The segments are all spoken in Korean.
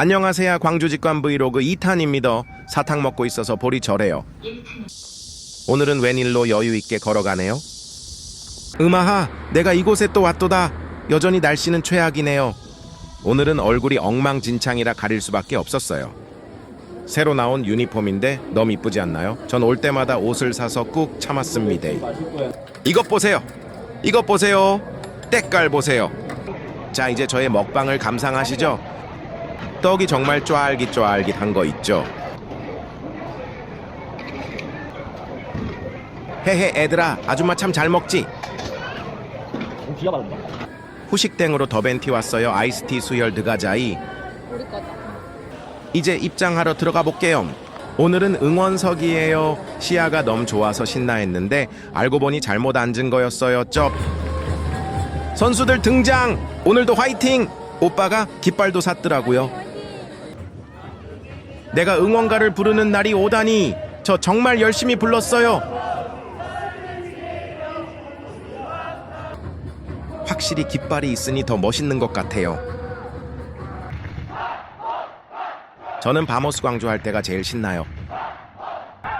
안녕하세요. 광주 직관 브이로그 2탄입니다. 사탕 먹고 있어서 볼이 저래요. 오늘은 웬일로 여유 있게 걸어가네요. 음아하, 내가 이곳에 또 왔도다. 여전히 날씨는 최악이네요. 오늘은 얼굴이 엉망진창이라 가릴 수밖에 없었어요. 새로 나온 유니폼인데 너무 이쁘지 않나요? 전 올 때마다 옷을 사서 꾹 참았습니다. 이것 보세요. 이것 보세요. 때깔 보세요. 자, 이제 저의 먹방을 감상하시죠. 떡이 정말 쫄깃쫄깃한 거 있죠. 헤헤 애들아 아줌마 참 잘 먹지? 기가 막힌다. 후식땡으로 더벤티 왔어요 아이스티 수혈 드가자이 우리 거다. 이제 입장하러 들어가 볼게요 오늘은 응원석이에요 시야가 너무 좋아서 신나했는데 알고 보니 잘못 앉은 거였어요 쩝 선수들 등장 오늘도 화이팅 오빠가 깃발도 샀더라고요 내가 응원가를 부르는 날이 오다니 저 정말 열심히 불렀어요 확실히 깃발이 있으니 더 멋있는 것 같아요. 저는 바모스 광주 할 때가 제일 신나요.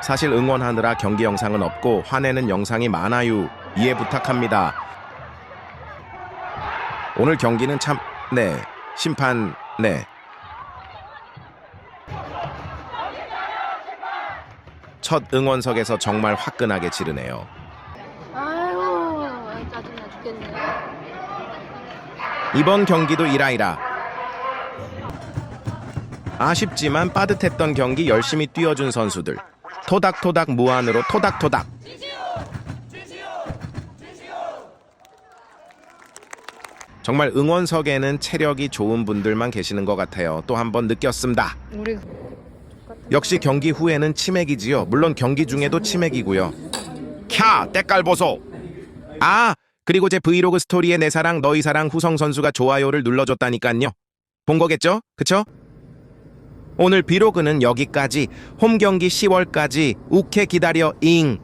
사실 응원하느라 경기 영상은 없고 화내는 영상이 많아요. 이해 부탁합니다. 오늘 경기는 참, 네, 심판, 네. 첫 응원석에서 정말 화끈하게 지르네요. 아유, 짜증나 죽겠네. 이번 경기도 이라이라. 아쉽지만 빠듯했던 경기 열심히 뛰어준 선수들. 토닥토닥 무한으로 토닥토닥. 정말 응원석에는 체력이 좋은 분들만 계시는 것 같아요. 또 한 번 느꼈습니다. 우리 역시 경기 후에는 치맥이지요. 물론 경기 중에도 치맥이고요. 캬, 때깔 보소. 아, 그리고 제 브이로그 스토리에 내 사랑 너희 사랑 후성 선수가 좋아요를 눌러줬다니깐요. 본 거겠죠? 그쵸? 오늘 비로그는 여기까지. 홈 경기 10월까지 우케 기다려 잉.